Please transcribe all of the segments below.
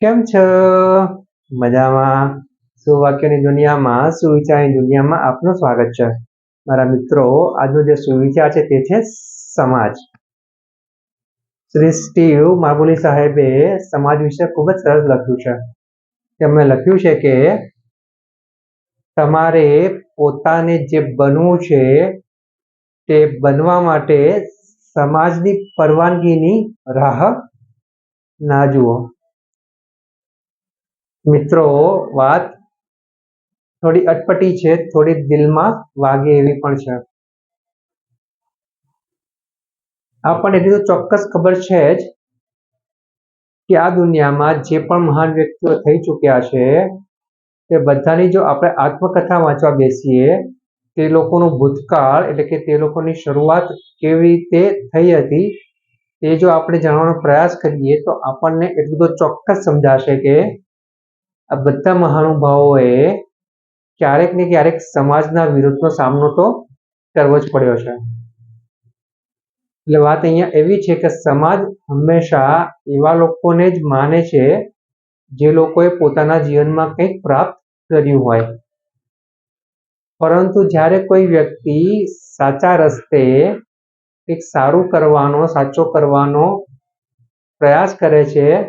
કેમ છો? મજામાં. સુવાક્યની દુનિયામાં, સુવિચારની દુનિયામાં આપનું સ્વાગત છે. મારા મિત્રો, આજનો જે સુવિચાર છે તે છે સમાજ. શ્રી સ્ટીવ માબુલી સાહેબે સમાજ વિશે ખૂબ જ સરસ લખ્યું છે. તેમણે લખ્યું છે કે, તમારે પોતાને જે બનવું છે તે બનવા માટે સમાજની પરવાનગીની રાહ ના જુઓ. મિત્રો, વાત થોડી અટપટી છે, થોડી દિલમાં વાગે એવી પણ છે. આપણને એટલી તો ચોક્કસ ખબર છે જ કે આ દુનિયામાં જે પણ મહાન વ્યક્તિઓ થઈ ચૂક્યા છે, તે બધાની જો આપણે આત્મકથા વાંચવા બેસીએ, તે લોકોનું ભૂતકાળ એટલે કે તે લોકોની શરૂઆત કેવી રીતે થઈ હતી, તે જો આપણે જાણવાનો પ્રયાસ કરીએ તો આપણને એટલું તો ચોક્કસ સમજાશે કે આ બધા મહાનુભાવોએ ક્યારેક ને ક્યારેક સમાજના વિરોધનો સામનો તો કરવો જ પડ્યો છે. એટલે વાત અહીંયા એવી છે કે સમાજ હંમેશા એવા લોકોને જ માને છે જે લોકોએ પોતાના જીવનમાં કંઈક પ્રાપ્ત કર્યું હોય. પરંતુ જ્યારે કોઈ વ્યક્તિ સાચા રસ્તે કંઈક સારું કરવાનો, સાચો કરવાનો પ્રયાસ કરે છે,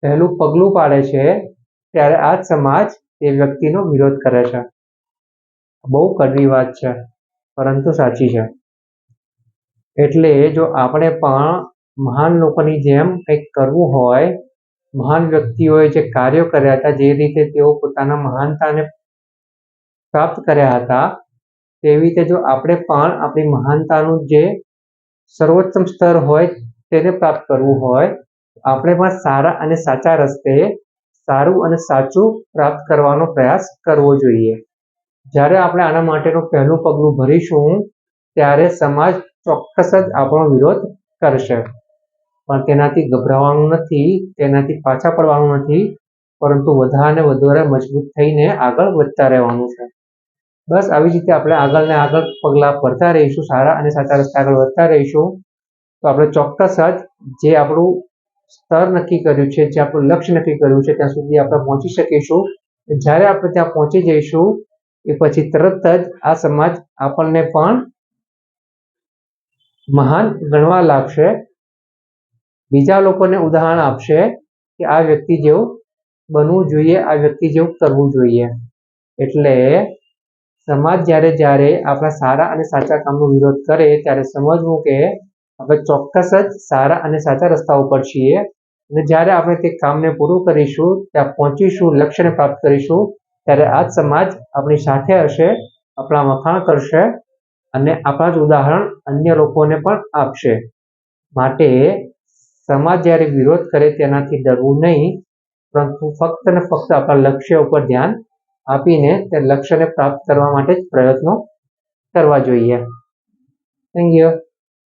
પહેલું પગલું પાડે છે ત્યારે આ સમાજ એ વ્યક્તિનો વિરોધ કરે છે. બહુ કડવી વાત છે, પરંતુ સાચી છે. એટલે જો આપણે પણ મહાન લોકોની જેમ કંઈક કરવું હોય, મહાન વ્યક્તિઓએ જે કાર્યો કર્યા હતા, જે રીતે તેઓ પોતાના મહાનતાને પ્રાપ્ત કર્યા હતા, તેવી રીતે જો આપણે પણ આપણી મહાનતાનું જે સર્વોત્તમ સ્તર હોય, તેને પ્રાપ્ત કરવું હોય આપણે પણ સારા અને સાચા રસ્તે સારું અને સાચું પ્રાપ્ત કરવાનો પ્રયાસ કરવો જોઈએ. જ્યારે આપણે આના માટેનું પહેલું પગલું ભરીશું, ત્યારે સમાજ ચોક્કસ જ આપણો વિરોધ કરશે. પણ તેનાથી ગભરાવાનું નથી, તેનાથી પાછા પડવાનું નથી, પરંતુ વધારે વધારે મજબૂત થઈને આગળ વધતા રહેવાનું છે. બસ આવી જ રીતે આપણે આગળ ને આગળ પગલાં ભરતા રહીશું, સારા અને સાચા રસ્તે આગળ વધતા રહીશું. તો આપણે ચોક્કસ જ જે આપણું સ્તર નક્કી કર્યું છે, જે આપણું લક્ષ્ય નક્કી કર્યું છે, ત્યાં સુધી આપણે પહોંચી શકીશું. જ્યારે આપણે ત્યાં પહોંચી જઈશું, એ પછી તરત જ આ સમાજ આપણને પણ મહાન ગણવા લાગશે. બીજા લોકોને ઉદાહરણ આપશે કે આ વ્યક્તિ જેવું બનવું જોઈએ, આ વ્યક્તિ જેવું કરવું જોઈએ. એટલે સમાજ જ્યારે જ્યારે આપણા સારા અને સાચા કામનો વિરોધ કરે, ત્યારે સમજવું કે આપણે ચોક્કસ જ સારા અને સાચા રસ્તા ઉપર છીએ. અને જ્યારે આપણે તે કામને પૂરું કરીશું, ત્યાં પહોંચીશું, લક્ષ્યને પ્રાપ્ત કરીશું, ત્યારે આ સમાજ આપણી સાથે હશે, આપણા વખાણ કરશે અને આપણા જ ઉદાહરણ અન્ય લોકોને પણ આપશે. માટે સમાજ જ્યારે વિરોધ કરે તેનાથી ડરવું નહીં, પરંતુ ફક્ત ને ફક્ત આપણા લક્ષ્ય ઉપર ધ્યાન આપીને તે લક્ષ્યને પ્રાપ્ત કરવા માટે જ પ્રયત્નો કરવા જોઈએ. Thank you